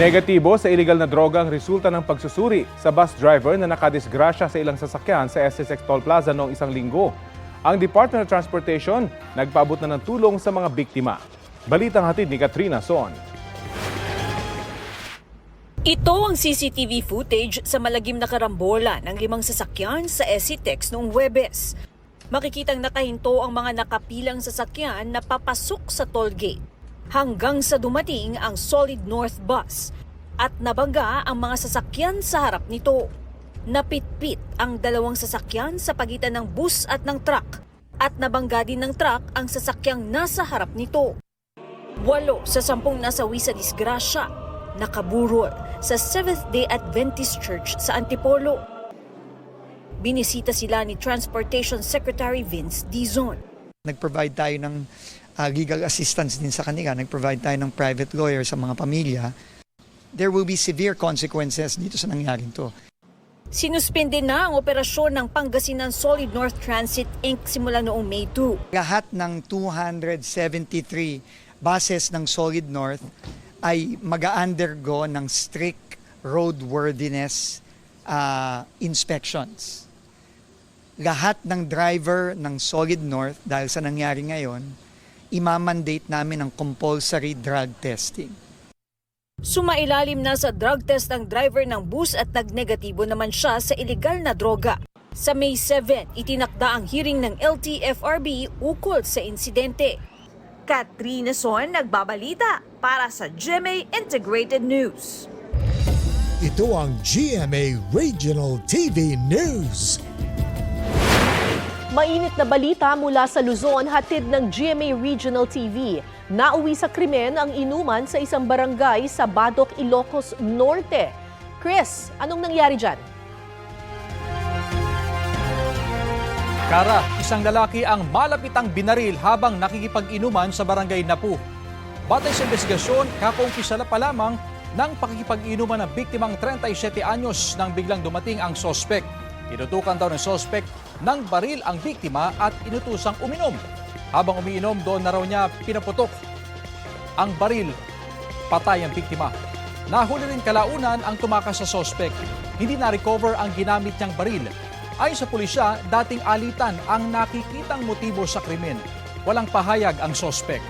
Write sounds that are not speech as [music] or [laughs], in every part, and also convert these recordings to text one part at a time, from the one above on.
Negatibo sa illegal na droga ang resulta ng pagsusuri sa bus driver na nakadisgrasya sa ilang sasakyan sa SSX Toll Plaza noong isang linggo. Ang Department of Transportation nagpaabot na ng tulong sa mga biktima. Balitang hatid ni Katrina Son. Ito ang CCTV footage sa malagim na karambola ng limang sasakyan sa SCTEX noong Webes. Makikitang nakahinto ang mga nakapilang sasakyan na papasok sa toll gate hanggang sa dumating ang Solid North Bus at nabangga ang mga sasakyan sa harap nito. Napitpit ang dalawang sasakyan sa pagitan ng bus at ng truck at nabangga din ng truck ang sasakyang nasa harap nito. Walo sa sampung nasawi sa disgrasya, nakaburol sa Seventh-day Adventist Church sa Antipolo. Binisita sila ni Transportation Secretary Vince Dizon. Nag-provide tayo ng uh, legal assistance din sa kanila. Nag-provide tayo ng private lawyer sa mga pamilya. There will be severe consequences dito sa nangyaring to. Sinuspende na ang operasyon ng Pangasinan Solid North Transit Inc. simula noong May 2. Lahat ng 273 buses ng Solid North ay mag-undergo ng strict roadworthiness uh, inspections. Lahat ng driver ng Solid North, dahil sa nangyari ngayon, imamandate namin ang compulsory drug testing. Sumailalim na sa drug test ang driver ng bus at nagnegatibo naman siya sa ilegal na droga. Sa May 7, itinakda ang hearing ng LTFRB ukol sa insidente. Katrina Son nagbabalita para sa GMA Integrated News. Ito ang GMA Regional TV News. Mainit na balita mula sa Luzon, hatid ng GMA Regional TV. Nauwi sa krimen ang inuman sa isang barangay sa Badok, Ilocos Norte. Chris, anong nangyari dyan? Kara, isang lalaki ang malapitang binaril habang nakikipag-inuman sa barangay Napu. Batay sa investigasyon, kakumpisala pa lamang ng pakikipag-inuman ng biktimang 37 anyos nang biglang dumating ang sospek. Tinutukan daw ng sospek ng baril ang biktima at inutusang uminom. Habang umiinom, doon na raw niya pinaputok ang baril. Patay ang biktima. Nahuli rin kalaunan ang tumakas sa sospek. Hindi na-recover ang ginamit niyang baril. Ayon sa pulisya, dating alitan ang nakikitang motibo sa krimen. Walang pahayag ang sospek.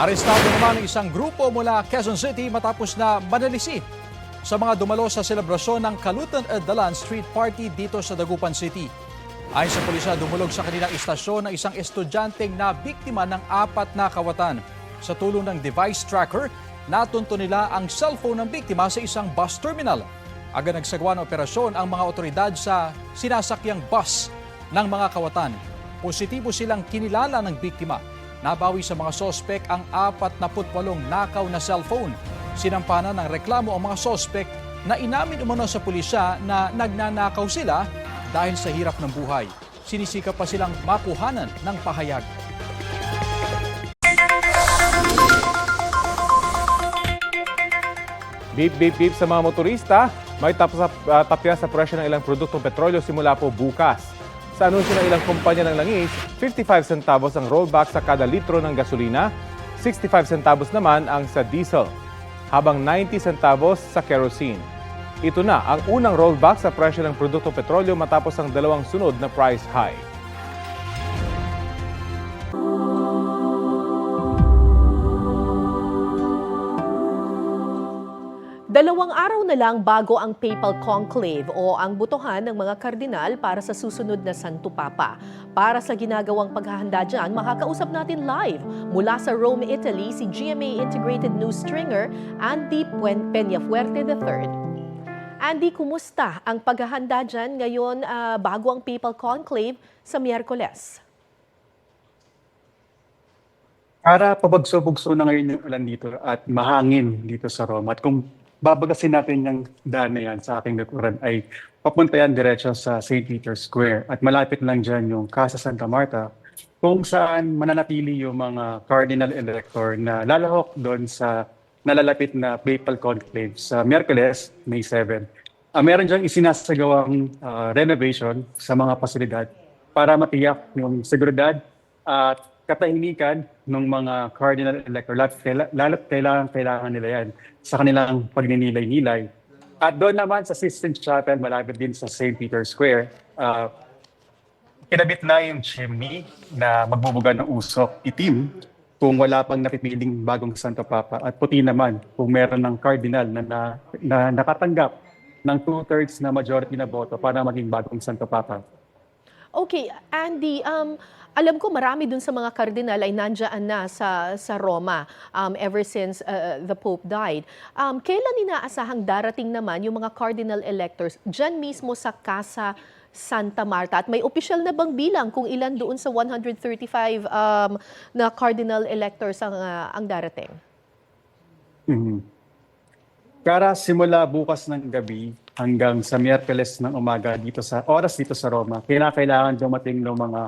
Arestado naman ang isang grupo mula Quezon City matapos na manalisi sa mga dumalo sa selebrasyon ng Kalutan at Dalan Street Party dito sa Dagupan City. Ayon sa pulisya, dumulog sa kanilang istasyon ng isang estudyanteng na biktima ng apat na kawatan. Sa tulong ng device tracker, natunto nila ang cellphone ng biktima sa isang bus terminal. Agad nagsagawa ng operasyon ang mga otoridad sa sinasakyang bus ng mga kawatan. Positibo silang kinilala ng biktima. Nabawi sa mga sospek ang 48 nakaw na cellphone. Sinampanan ng reklamo ang mga sospek na inamin umano sa pulisya na nagnanakaw sila dahil sa hirap ng buhay. Sinisikap pa silang makuhanan ng pahayag. Beep, beep, beep sa mga motorista. May tapos, uh, tapya sa presyo ng ilang produktong petrolyo simula po bukas. Sa anunsyo ng ilang kumpanya ng langis, 55 centavos ang rollback sa kada litro ng gasolina, 65 centavos naman ang sa diesel, habang 90 centavos sa kerosene. Ito na ang unang rollback sa presyo ng produktong petrolyo matapos ang dalawang sunod na price high. Dalawang araw na lang bago ang Papal Conclave o ang butuhan ng mga kardinal para sa susunod na Santo Papa. Para sa ginagawang paghahanda dyan, makakausap natin live mula sa Rome, Italy, si GMA Integrated News Stringer, Andy Peñafuerte III. Andy, kumusta ang paghahanda dyan ngayon ah, bago ang Papal Conclave sa Miyerkules? Para pabagso-bugso na ngayon yung ulan dito at mahangin dito sa Rome. At kung babagasin natin yung daan na yan sa aking likuran ay papunta yan diretso sa St. Peter's Square. At malapit lang dyan yung Casa Santa Marta kung saan mananatili yung mga cardinal elector na lalahok doon sa nalalapit na papal conclave sa Miyerkules, May 7. Ah, meron diyang isinasagawang ah, renovation sa mga pasilidad para matiyak yung seguridad at katahimikan ng mga cardinal elector. Lalo kailangan, kailangan nila yan sa kanilang pagninilay-nilay. At doon naman sa Sistine Chapel, malapit din sa St. Peter's Square, ah, kinabit na yung chimney na magbubuga ng usok itim kung wala pang napipiling bagong Santo Papa at puti naman kung meron ng cardinal na, na, na nakatanggap ng two-thirds na majority na boto para maging bagong Santo Papa. Okay, Andy, um, alam ko marami dun sa mga kardinal ay nandiyan na sa, sa Roma um, ever since uh, the Pope died. Um, kailan inaasahang darating naman yung mga cardinal electors dyan mismo sa Casa Santa Marta? At may opisyal na bang bilang kung ilan doon sa 135 um, na cardinal electors ang, uh, ang darating? Mhm. Kara simula bukas ng gabi hanggang sa Miyerkules ng umaga dito sa oras dito sa Roma, kinakailangan dumating ng mga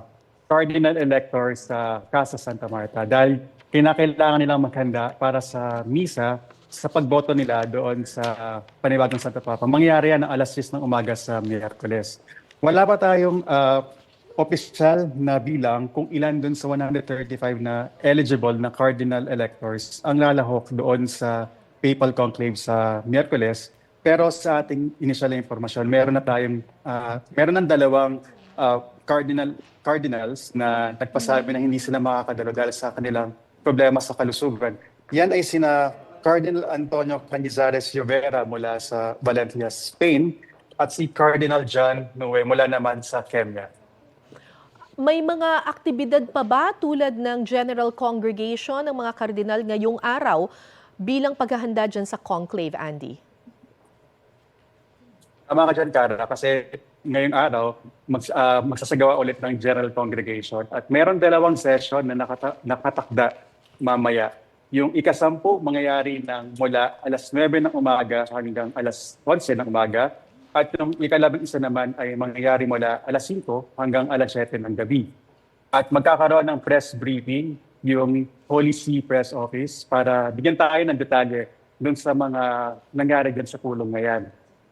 cardinal electors sa Casa Santa Marta dahil kinakailangan nilang maghanda para sa misa sa pagboto nila doon sa panibagong Santa Papa. Mangyayari yan ng alas 6 ng umaga sa Miyerkules. Wala pa tayong ah, opisyal na bilang kung ilan doon sa 135 na eligible na cardinal electors ang lalahok doon sa papal conclave sa Miyerkules. Pero sa ating initial na informasyon, meron na tayong, ah, meron ng dalawang ah, cardinal cardinals na nagpasabi na hindi sila makakadalo dahil sa kanilang problema sa kalusugan. Yan ay sina Cardinal Antonio Canizares Llovera mula sa Valencia, Spain at si Cardinal John Nue mula naman sa Kenya. May mga aktibidad pa ba tulad ng General Congregation ng mga kardinal ngayong araw bilang paghahanda dyan sa conclave, Andy? Tama ka dyan, Cara, kasi ngayong araw, mag, ah, magsasagawa ulit ng General Congregation at meron dalawang session na nakata- nakatakda mamaya. Yung ikasampu mangyayari ng mula alas 9 ng umaga hanggang alas 11 ng umaga at yung ikalabing isa naman ay mangyayari mula alas 5 hanggang alas 7 ng gabi. At magkakaroon ng press briefing yung See Press Office para bigyan tayo ng detalye dun sa mga nangyari dyan sa pulong na yan.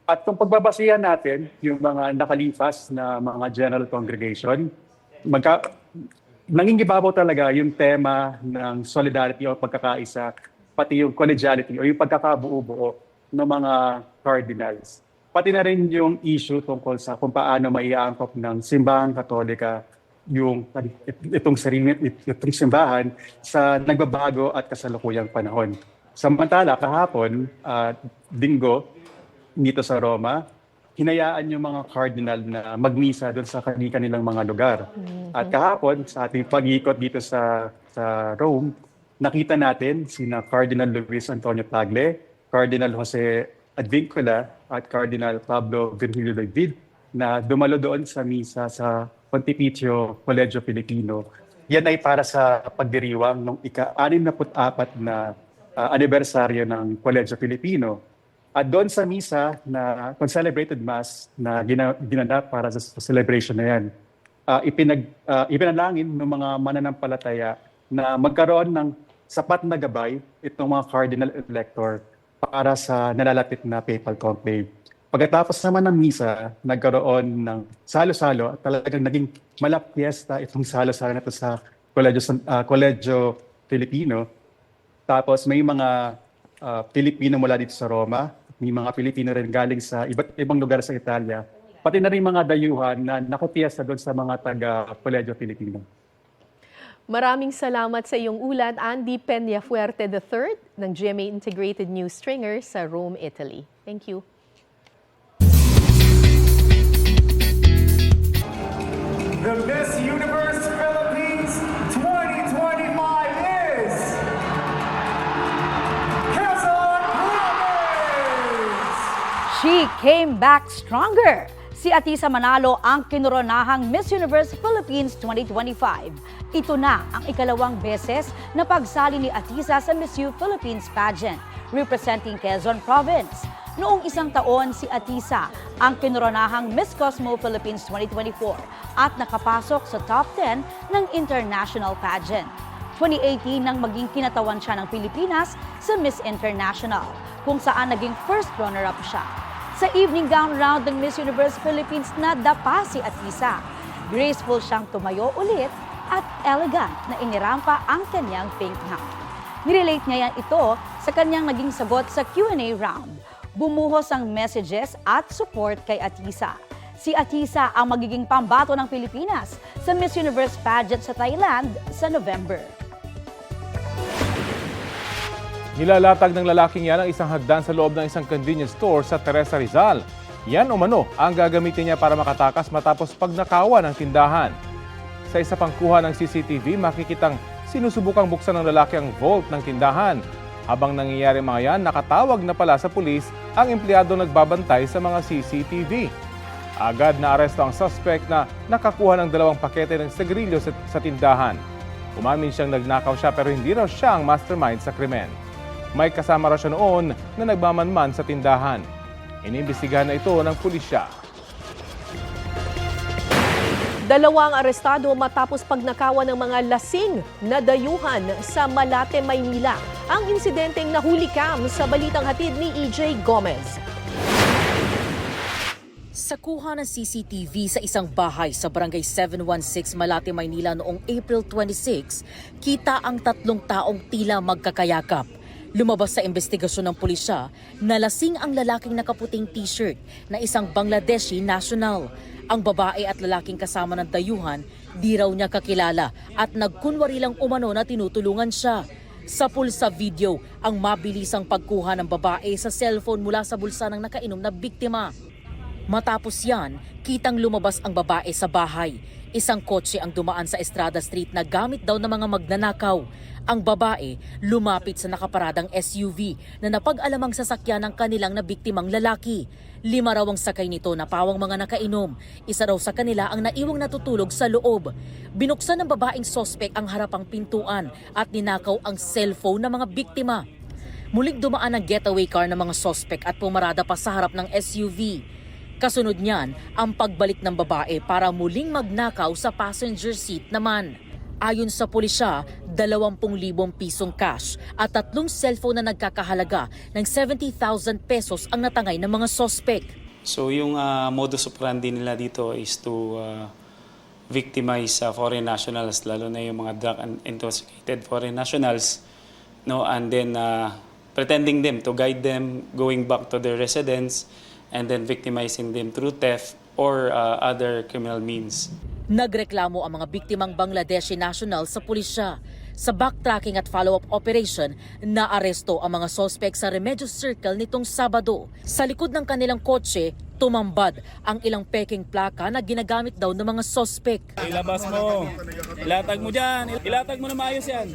At kung pagbabasihan natin yung mga nakalipas na mga general congregation, magka, nangingibabaw talaga yung tema ng solidarity o pagkakaisa, pati yung collegiality o yung pagkakabuo-buo ng mga cardinals. Pati na rin yung issue tungkol sa kung paano maiaangkop ng simbahang katolika yung itong sarili itong simbahan sa nagbabago at kasalukuyang panahon. Samantala, kahapon, at linggo, dito sa Roma, hinayaan yung mga cardinal na magmisa doon sa kanilang mga lugar. At kahapon, sa ating pag-ikot dito sa, sa Rome, nakita natin sina Cardinal Luis Antonio Tagle, Cardinal Jose Advincula, at Cardinal Pablo Virgilio David na dumalo doon sa misa sa Pontificio Colegio Filipino. Yan ay para sa pagdiriwang ng ika-64 na ah, anibersaryo ng Colegio Filipino. At doon sa misa na celebrated mass na gina, ginanap para sa, celebration na yan, ah, ipinag, ah, ipinalangin ng mga mananampalataya na magkaroon ng sapat na gabay itong mga cardinal elector para sa nalalapit na papal conclave. Pagkatapos naman ng misa, nagkaroon ng salo-salo at talagang naging malapyesta itong salo-salo na ito sa Colegio, San- ah, Colegio Filipino. Tapos may mga ah, Pilipino mula dito sa Roma, may mga Pilipino rin galing sa iba't ibang lugar sa Italia, pati na rin mga dayuhan na nakupiyesta doon sa mga taga Colegio Filipino. Maraming salamat sa iyong ulat, Andy Peñafuerte III ng GMA Integrated News Stringer sa Rome, Italy. Thank you. The Miss Universe Philippines 2025 is Quezon Province! She came back stronger. Si Atisa Manalo ang kinuronahang Miss Universe Philippines 2025. Ito na ang ikalawang beses na pagsali ni Atisa sa Miss U Philippines pageant, representing Quezon Province. Noong isang taon, si Atisa ang kinuronahang Miss Cosmo Philippines 2024 at nakapasok sa top 10 ng international pageant. 2018 nang maging kinatawan siya ng Pilipinas sa Miss International, kung saan naging first runner-up siya. Sa evening gown round ng Miss Universe Philippines na dapa si Atisa. Graceful siyang tumayo ulit at elegant na inirampa ang kanyang pink gown. Nirelate niya yan ito sa kanyang naging sagot sa Q&A round. Bumuhos ang messages at support kay Atisa. Si Atisa ang magiging pambato ng Pilipinas sa Miss Universe pageant sa Thailand sa November. Nilalatag ng lalaking yan ang isang hagdan sa loob ng isang convenience store sa Teresa Rizal. Yan umano ang gagamitin niya para makatakas matapos pagnakawan ng tindahan. Sa isa pang kuha ng CCTV, makikitang sinusubukang buksan ng lalaki ang vault ng tindahan. Habang nangyayari mga yan, nakatawag na pala sa pulis ang empleyado nagbabantay sa mga CCTV. Agad na aresto ang suspect na nakakuha ng dalawang pakete ng sigarilyo sa, sa tindahan. Umamin siyang nagnakaw siya pero hindi raw siya ang mastermind sa krimen. May kasama raw siya noon na nagmamanman sa tindahan. Inimbestigahan na ito ng pulisya. Dalawang arestado matapos pagnakawan ng mga lasing na dayuhan sa Malate, Maynila. Ang insidenteng nahuli kam sa balitang hatid ni EJ Gomez. Sa kuha ng CCTV sa isang bahay sa Barangay 716 Malate, Maynila noong April 26, kita ang tatlong taong tila magkakayakap. Lumabas sa investigasyon ng pulisya na lasing ang lalaking nakaputing t-shirt na isang Bangladeshi national. Ang babae at lalaking kasama ng dayuhan, di raw niya kakilala at nagkunwari lang umano na tinutulungan siya. Sa pulsa video, ang mabilisang pagkuha ng babae sa cellphone mula sa bulsa ng nakainom na biktima. Matapos yan, kitang lumabas ang babae sa bahay. Isang kotse ang dumaan sa Estrada Street na gamit daw ng mga magnanakaw. Ang babae lumapit sa nakaparadang SUV na napag-alamang sasakyan ng kanilang nabiktimang lalaki. Lima raw ang sakay nito na pawang mga nakainom. Isa raw sa kanila ang naiwang natutulog sa loob. Binuksan ng babaeng sospek ang harapang pintuan at ninakaw ang cellphone ng mga biktima. Muling dumaan ang getaway car ng mga sospek at pumarada pa sa harap ng SUV. Kasunod niyan, ang pagbalik ng babae para muling magnakaw sa passenger seat naman. Ayon sa pulisya, 20,000 pisong cash at tatlong cellphone na nagkakahalaga ng 70,000 pesos ang natangay ng mga sospek. So yung ah, modus operandi nila dito is to ah, victimize ah, foreign nationals, lalo na yung mga drug and intoxicated foreign nationals, no, and then ah, pretending them to guide them going back to their residence and then victimizing them through theft or ah, other criminal means. Nagreklamo ang mga biktimang Bangladeshi national sa pulisya. Sa backtracking at follow-up operation, naaresto ang mga sospek sa Remedios Circle nitong Sabado. Sa likod ng kanilang kotse, tumambad ang ilang peking plaka na ginagamit daw ng mga sospek. Ilabas mo. Ilatag mo dyan. Ilatag mo na maayos yan.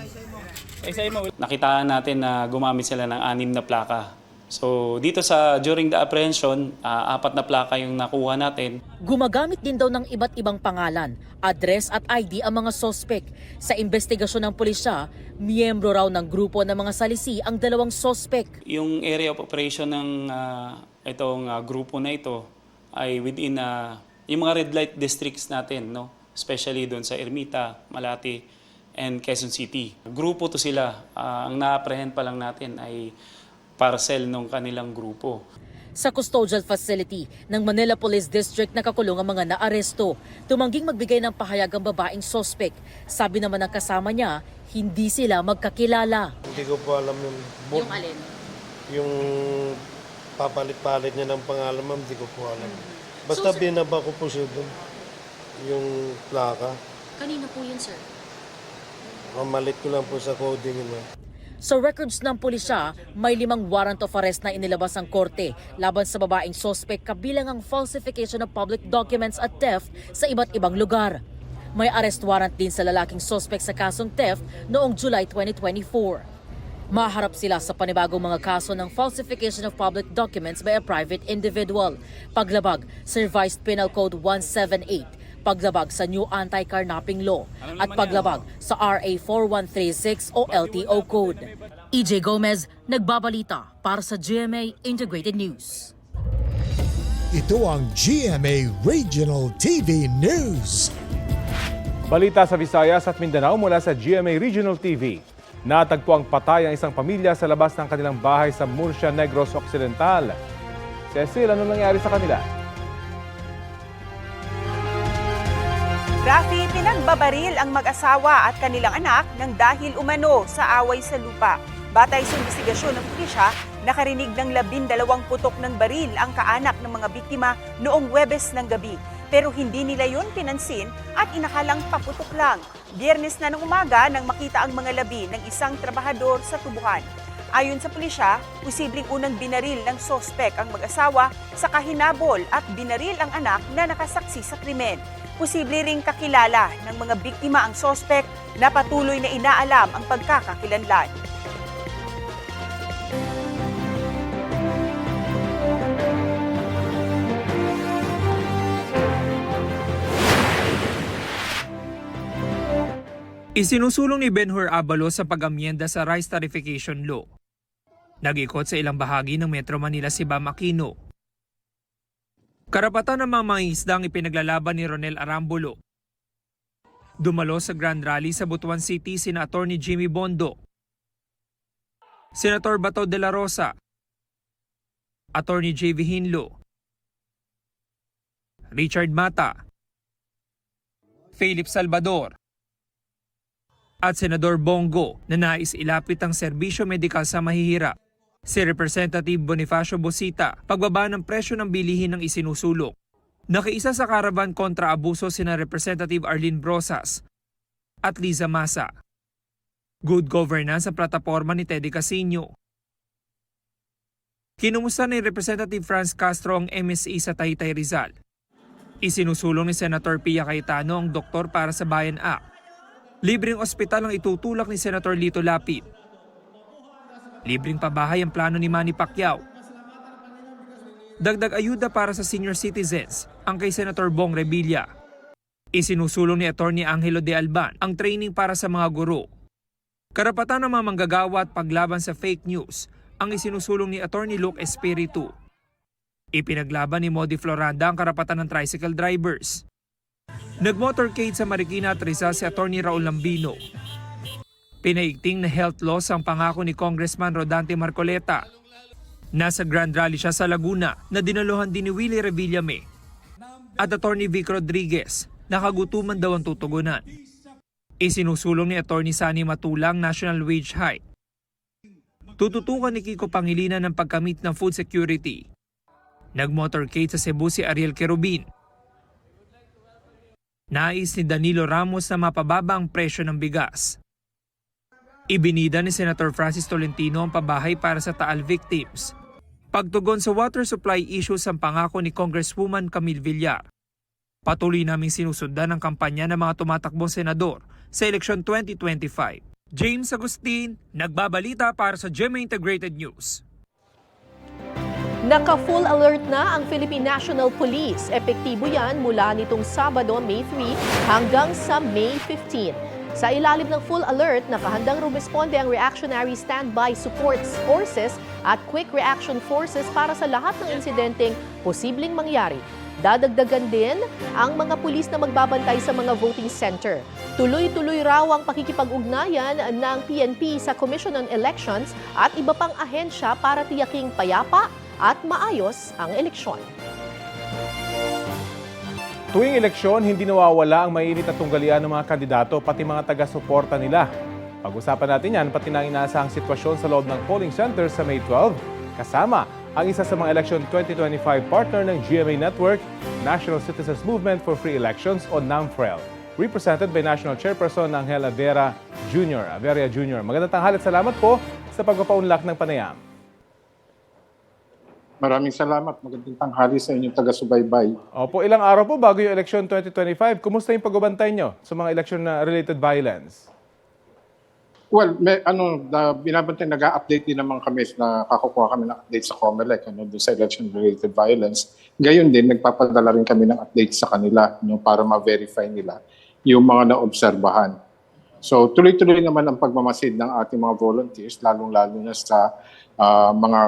Isay mo. Nakitaan natin na gumamit sila ng anim na plaka. So dito sa during the apprehension, ah, apat na plaka yung nakuha natin. Gumagamit din daw ng iba't ibang pangalan, address at ID ang mga sospek. Sa investigasyon ng pulisya, miyembro raw ng grupo ng mga salisi ang dalawang sospek. Yung area of operation ng ah, itong ah, grupo na ito ay within ah, yung mga red light districts natin, no? especially doon sa Ermita, Malati, and Quezon City. Grupo to sila. Ah, ang na-apprehend pa lang natin ay parcel ng kanilang grupo. Sa custodial facility ng Manila Police District nakakulong ang mga naaresto. Tumangging magbigay ng pahayag ang babaeng sospek. Sabi naman ng kasama niya, hindi sila magkakilala. Hindi ko po alam yung book. Yung alin? Yung papalit-palit niya ng pangalan, ma'am, hindi ko po alam. Basta binaba ko po siya doon. Yung plaka. Kanina po yun, sir? Mamalit ko lang po sa coding yun, ma'am. Sa records ng pulisya, may limang warrant of arrest na inilabas ang korte laban sa babaeng sospek kabilang ang falsification of public documents at theft sa iba't ibang lugar. May arrest warrant din sa lalaking sospek sa kasong theft noong July 2024. Maharap sila sa panibagong mga kaso ng falsification of public documents by a private individual, paglabag Revised Penal Code 178, paglabag sa New Anti-Carnapping Law, at paglabag sa RA 4136 o LTO Code. EJ Gomez, nagbabalita para sa GMA Integrated News. Ito ang GMA Regional TV News. Balita sa Visayas at Mindanao mula sa GMA Regional TV. Natagpo ang patay ang isang pamilya sa labas ng kanilang bahay sa Murcia, Negros Occidental. Cecil, ano nangyari sa kanila? Rafi, pinagbabaril ang mag-asawa at kanilang anak ng dahil umano sa away sa lupa. Batay sa investigasyon ng pulisya, nakarinig ng labindalawang putok ng baril ang kaanak ng mga biktima noong Webes ng gabi. Pero hindi nila yon pinansin at inakalang paputok lang. Biyernes na ng umaga nang makita ang mga labi ng isang trabahador sa tubuhan. Ayon sa pulisya, posibleng unang binaril ng sospek ang mag-asawa sa kahinabol at binaril ang anak na nakasaksi sa krimen. Posible ring kakilala ng mga biktima ang sospek na patuloy na inaalam ang pagkakakilanlan. Isinusulong ni Benhur Abalos sa pag-amyenda sa Rice Tarification Law. Nag-ikot sa ilang bahagi ng Metro Manila si Bam Aquino. Karapatan ng mga mangingisda ang ipinaglalaban ni Ronel Arambulo. Dumalo sa Grand Rally sa Butuan City sina Attorney Jimmy Bondo, Senator Bato de la Rosa, Attorney J.V. Hinlo, Richard Mata, Philip Salvador, at Senador Bongo na nais ilapit ang serbisyo medikal sa mahihirap. Si Representative Bonifacio Bosita, pagbaba ng presyo ng bilihin ng isinusulong. Nakiisa sa karavan kontra abuso sina Representative Arlene Brosas at Liza Masa. Good governance sa plataforma ni Teddy Casino. Kinumusta ni Representative Franz Castro ang MSE sa Taytay Rizal. Isinusulong ni Senator Pia Cayetano ang Doktor para sa Bayan Act Libreng ospital ang itutulak ni Senator Lito Lapid. Libreng pabahay ang plano ni Manny Pacquiao. Dagdag ayuda para sa senior citizens ang kay Senator Bong Revilla. Isinusulong ni Attorney Angelo de Alban ang training para sa mga guro. Karapatan ng mga manggagawa at paglaban sa fake news ang isinusulong ni Attorney Luke Espiritu. Ipinaglaban ni Modi Floranda ang karapatan ng tricycle drivers. Nagmotorcade sa Marikina at Rizal si Atty. Raul Lambino. Pinaigting na health loss ang pangako ni Congressman Rodante Marcoleta. Nasa Grand Rally siya sa Laguna na dinaluhan din ni Willie Revillame. At Atty. Vic Rodriguez, nakagutuman daw ang tutugunan. Isinusulong ni Atty. Sani Matulang national wage hike. Tututukan ni Kiko Pangilinan ng pagkamit ng food security. Nagmotorcade sa Cebu si Ariel Kerubin. Nais ni Danilo Ramos na mapababa ang presyo ng bigas. Ibinida ni Senator Francis Tolentino ang pabahay para sa Taal victims. Pagtugon sa water supply issues ang pangako ni Congresswoman Camille Villar. Patuloy naming sinusundan ang kampanya ng mga tumatakbong senador sa eleksyon 2025. James Agustin, nagbabalita para sa GMA Integrated News. Naka-full alert na ang Philippine National Police. Epektibo yan mula nitong Sabado, May 3 hanggang sa May 15. Sa ilalim ng full alert, nakahandang rumisponde ang Reactionary Standby Support Forces at Quick Reaction Forces para sa lahat ng insidenteng posibleng mangyari. Dadagdagan din ang mga pulis na magbabantay sa mga voting center. Tuloy-tuloy raw ang pakikipag-ugnayan ng PNP sa Commission on Elections at iba pang ahensya para tiyaking payapa at maayos ang eleksyon. Tuwing eleksyon, hindi nawawala ang mainit na tunggalian ng mga kandidato pati mga taga-suporta nila. Pag-usapan natin yan pati na inaasahang sitwasyon sa loob ng polling center sa May 12, kasama ang isa sa mga election 2025 partner ng GMA Network, National Citizens Movement for Free Elections o NAMFREL, represented by National Chairperson Angela Vera Jr. Averia Jr. Magandang tanghali at salamat po sa pagpapaunlak ng panayam. Maraming salamat. Magandang tanghali sa inyong taga-subaybay. Opo, ilang araw po bago yung election 2025. Kumusta yung pagbabantay nyo sa mga election na related violence? Well, may, ano, na, binabantay, nag-update din naman kami na kakukuha kami ng update sa COMELEC ano, doon sa election-related violence. Gayon din, nagpapadala rin kami ng update sa kanila no, para ma-verify nila yung mga naobserbahan. So, tuloy-tuloy naman ang pagmamasid ng ating mga volunteers, lalong-lalo na sa ah, mga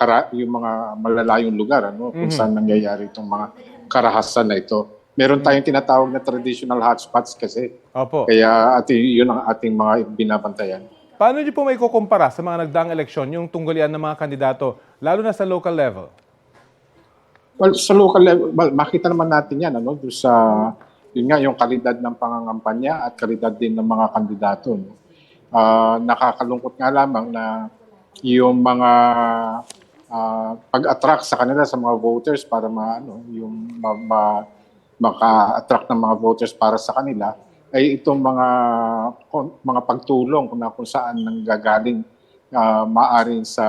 kara- yung mga malalayong lugar ano, kung Mhm. saan nangyayari itong mga karahasan na ito. Meron tayong tinatawag na traditional hotspots kasi. Opo. Kaya ati, yun ang ating mga binabantayan. Paano niyo po may kukumpara sa mga nagdaang eleksyon yung tunggalian ng mga kandidato, lalo na sa local level? Well, sa local level, well, makita naman natin yan ano, sa yun nga yung kalidad ng pangangampanya at kalidad din ng mga kandidato. No? Ah, nakakalungkot nga lamang na yung mga ah, pag-attract sa kanila sa mga voters para maano yung ma, ma- maka-attract ng mga voters para sa kanila ay itong mga mga pagtulong kung, kung saan nanggagaling uh, maaring sa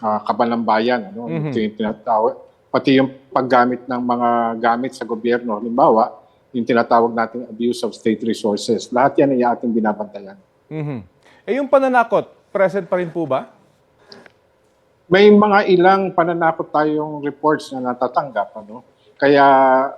uh, kabalang bayan ano Mhm. yung tinatawag pati yung paggamit ng mga gamit sa gobyerno. Halimbawa yung tinatawag nating abuse of state resources. Lahat yan ay ating binabantayan. Mhm. Eh yung pananakot, present pa rin po ba? may mga ilang pananakot tayong reports na natatanggap ano? Kaya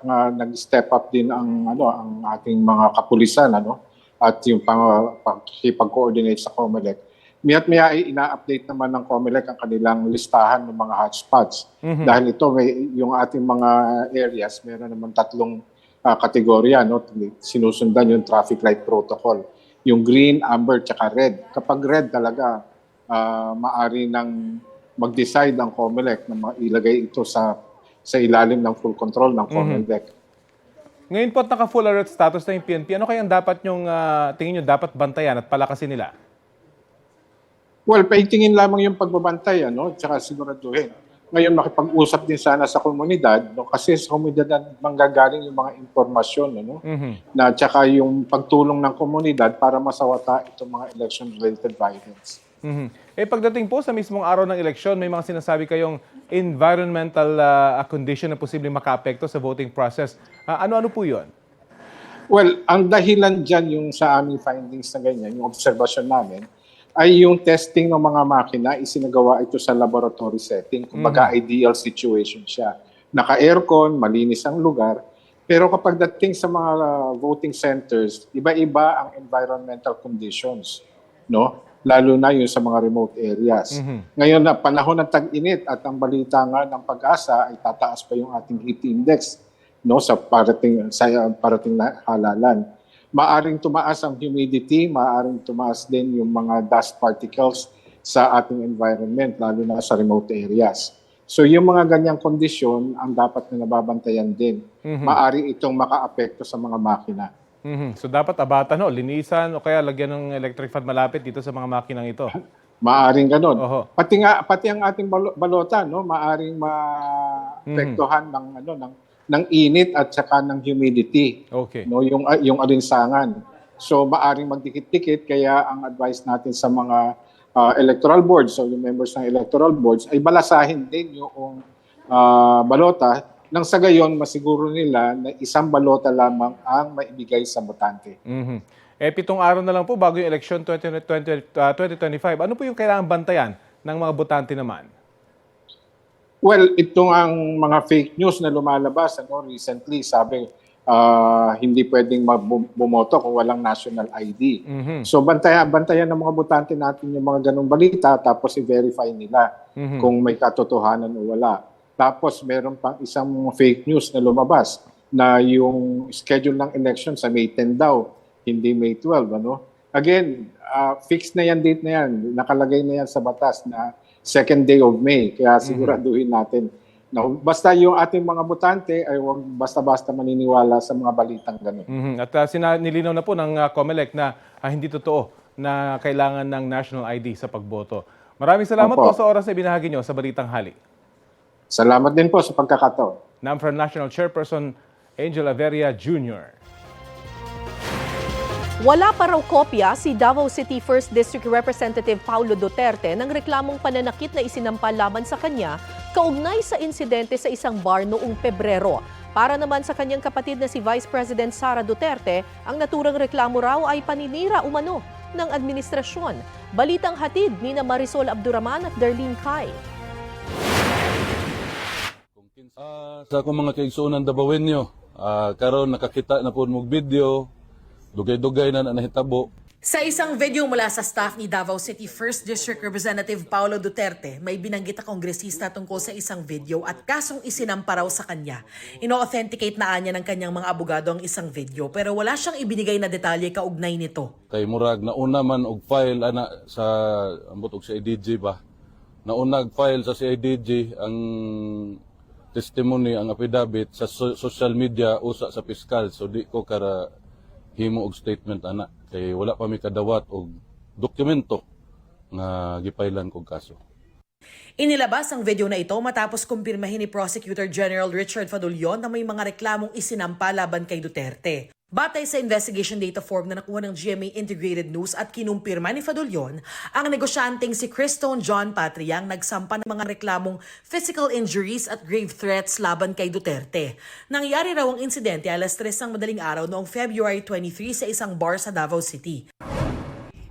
nga nag-step up din ang ano ang ating mga kapulisan ano? At yung pang pag-coordinate sa COMELEC Miya't maya ay ina-update naman ng COMELEC ang kanilang listahan ng mga hotspots. Mhm. Dahil ito, may, yung ating mga areas, meron naman tatlong ah, kategorya. No? Sinusundan yung traffic light protocol. Yung green, amber, tsaka red. Kapag red talaga, ah, maari nang mag-decide ang COMELEC na ilagay ito sa sa ilalim ng full control ng COMELEC. Ngayon po at naka-full alert status na yung PNP, ano kayang dapat yung tingin nyo dapat bantayan at palakasin nila? Well, paitingin lamang yung pagbabantay, ano, tsaka siguraduhin. Ngayon, makipag-usap din sana sa komunidad, no, kasi sa komunidad manggagaling yung mga impormasyon, ano, Mhm. na tsaka yung pagtulong ng komunidad para masawata itong mga election-related violence. Mhm. Eh pagdating po sa mismong araw ng eleksyon, may mga sinasabi kayong environmental ah, condition na posibleng makaapekto sa voting process. Ah, ano-ano po yun? Well, ang dahilan dyan yung sa aming findings na ganyan, yung observation namin, ay yung testing ng mga makina, isinagawa ito sa laboratory setting. Kumbaga, ideal situation siya. Naka-aircon, malinis ang lugar. Pero kapag dating sa mga uh, voting centers, iba-iba ang environmental conditions. No? Lalo na yung sa mga remote areas. Ngayon na panahon ng tag-init at ang balita nga ng pag-asa ay tataas pa yung ating heat index no sa parating sa uh, parating na halalan. Maaring tumaas ang humidity, maaring tumaas din yung mga dust particles sa ating environment lalo na sa remote areas. So yung mga ganyang kondisyon ang dapat na nababantayan din. Mhm. Maaring itong makaapekto sa mga makina. Mhm. So dapat abatan, no? linisan o kaya lagyan ng electric fan malapit dito sa mga makinang ito. [laughs] Maaring ganun. Oho. Pati nga pati ang ating balo- balota no, maaring maapektuhan ng ano ng ng init at saka ng humidity. Okay. No, yung ah, yung alinsangan. So maaring magdikit-dikit kaya ang advice natin sa mga ah, electoral boards, so yung members ng electoral boards ay balasahin din yung ah, balota nang sa gayon masiguro nila na isang balota lamang ang maibigay sa botante. Mhm. Eh pitong araw na lang po bago yung election 2020, ah, 2025. Ano po yung kailangan bantayan ng mga botante naman? Well, itong ang mga fake news na lumalabas ano recently, sabi ah, hindi pwedeng bumoto kung walang national ID. Mhm. So bantayan bantayan ng mga botante natin yung mga ganong balita tapos i-verify nila Mhm. kung may katotohanan o wala. Tapos meron pang isang fake news na lumabas na yung schedule ng election sa May 10 daw, hindi May 12 ano. Again, ah, fixed na yan date na yan, nakalagay na yan sa batas na second day of May. Kaya siguraduhin natin na basta yung ating mga botante ay huwag basta-basta maniniwala sa mga balitang ganun. Mhm. At uh, sina- nilinaw na po ng uh, COMELEC na ah, hindi totoo na kailangan ng national ID sa pagboto. Maraming salamat po Opo. sa oras na binahagi nyo sa Balitang Hali. Salamat din po sa pagkakataon. NAMFRA National Chairperson Angel Averia Jr. Wala pa raw kopya si Davao City 1st District Representative Paulo Duterte ng reklamong pananakit na isinampa laban sa kanya kaugnay sa insidente sa isang bar noong Pebrero. Para naman sa kanyang kapatid na si Vice President Sara Duterte, ang naturang reklamo raw ay paninira umano ng administrasyon. Balitang hatid ni na Marisol Abduraman at Darlene Kai. Ah, sa akong mga kaigsunan dabawin nyo, ah, karon nakakita na po mong video, dugay-dugay na na nahitabo. Sa isang video mula sa staff ni Davao City 1st District Representative Paulo Duterte, may binanggit na kongresista tungkol sa isang video at kasong isinampa raw sa kanya. Ino-authenticate na anya ng kanyang mga abogado ang isang video pero wala siyang ibinigay na detalye kaugnay nito. Kay murag nauna man og file ana sa ambot og sa IDG ba. Nauna og file sa CIDG ang testimony ang affidavit sa so- social media usa sa piskal so di ko kara himo og statement ana kay wala pa mi kadawat og dokumento nga gipailan kog kaso. Inilabas ang video na ito matapos kumpirmahin ni Prosecutor General Richard Fadulion na may mga reklamong isinampa laban kay Duterte. Batay sa investigation data form na nakuha ng GMA Integrated News at kinumpirma ni Fadulion, ang negosyanteng si Christone John Patria ang nagsampa ng mga reklamong physical injuries at grave threats laban kay Duterte. Nangyari raw ang insidente alas 3 ng madaling araw noong February 23 sa isang bar sa Davao City.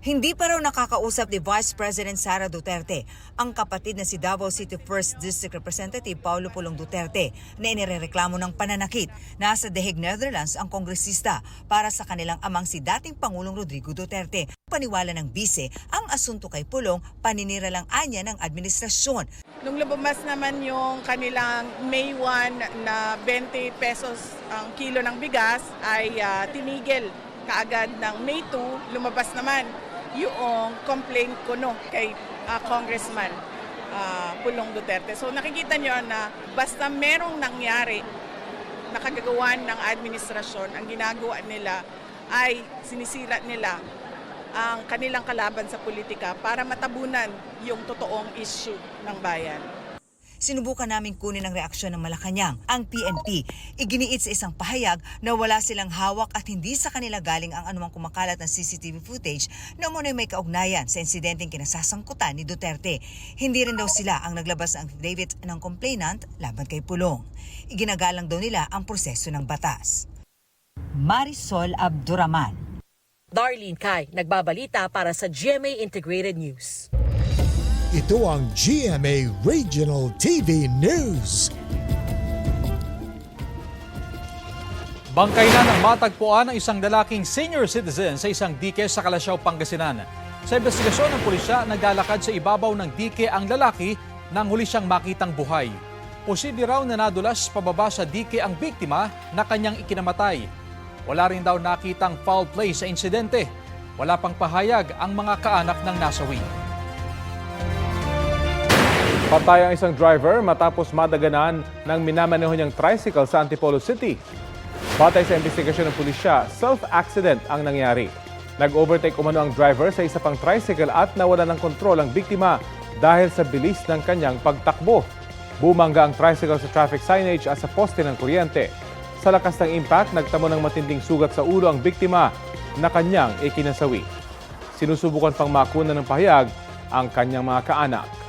Hindi pa raw nakakausap ni Vice President Sara Duterte ang kapatid na si Davao City 1st District Representative Paulo Pulong Duterte na inirereklamo ng pananakit. Nasa The Hague, Netherlands ang kongresista para sa kanilang amang si dating Pangulong Rodrigo Duterte. Paniwala ng bise, ang asunto kay Pulong paninira lang anya ng administrasyon. Nung lumabas naman yung kanilang May 1 na 20 pesos ang kilo ng bigas ay ah, tinigil kaagad ng May 2, lumabas naman yung complaint ko no kay ah, Congressman ah, Pulong Duterte. So nakikita nyo na basta merong nangyari na kagagawan ng administrasyon, ang ginagawa nila ay sinisira nila ang kanilang kalaban sa politika para matabunan yung totoong issue ng bayan. Sinubukan namin kunin ang reaksyon ng Malacanang, ang PNP. Iginiit sa isang pahayag na wala silang hawak at hindi sa kanila galing ang anumang kumakalat ng CCTV footage na muna may kaugnayan sa insidenteng kinasasangkutan ni Duterte. Hindi rin daw sila ang naglabas ng affidavit ng complainant laban kay Pulong. Iginagalang daw nila ang proseso ng batas. Marisol Abduraman Darlene Kai, nagbabalita para sa GMA Integrated News. Ito ang GMA Regional TV News. Bangkay na ng matagpuan ng isang lalaking senior citizen sa isang dike sa Kalasyaw, Pangasinan. Sa investigasyon ng pulisya, naglalakad sa ibabaw ng dike ang lalaki nang huli siyang makitang buhay. Posible raw na nadulas pababa sa dike ang biktima na kanyang ikinamatay. Wala rin daw nakitang foul play sa insidente. Wala pang pahayag ang mga kaanak ng nasawi. Patay ang isang driver matapos madaganan ng minamaneho niyang tricycle sa Antipolo City. Batay sa investigasyon ng pulisya, self-accident ang nangyari. Nag-overtake umano ang driver sa isa pang tricycle at nawala ng kontrol ang biktima dahil sa bilis ng kanyang pagtakbo. Bumangga ang tricycle sa traffic signage at sa poste ng kuryente. Sa lakas ng impact, nagtamo ng matinding sugat sa ulo ang biktima na kanyang ikinasawi. Sinusubukan pang makuna ng pahayag ang kanyang mga kaanak.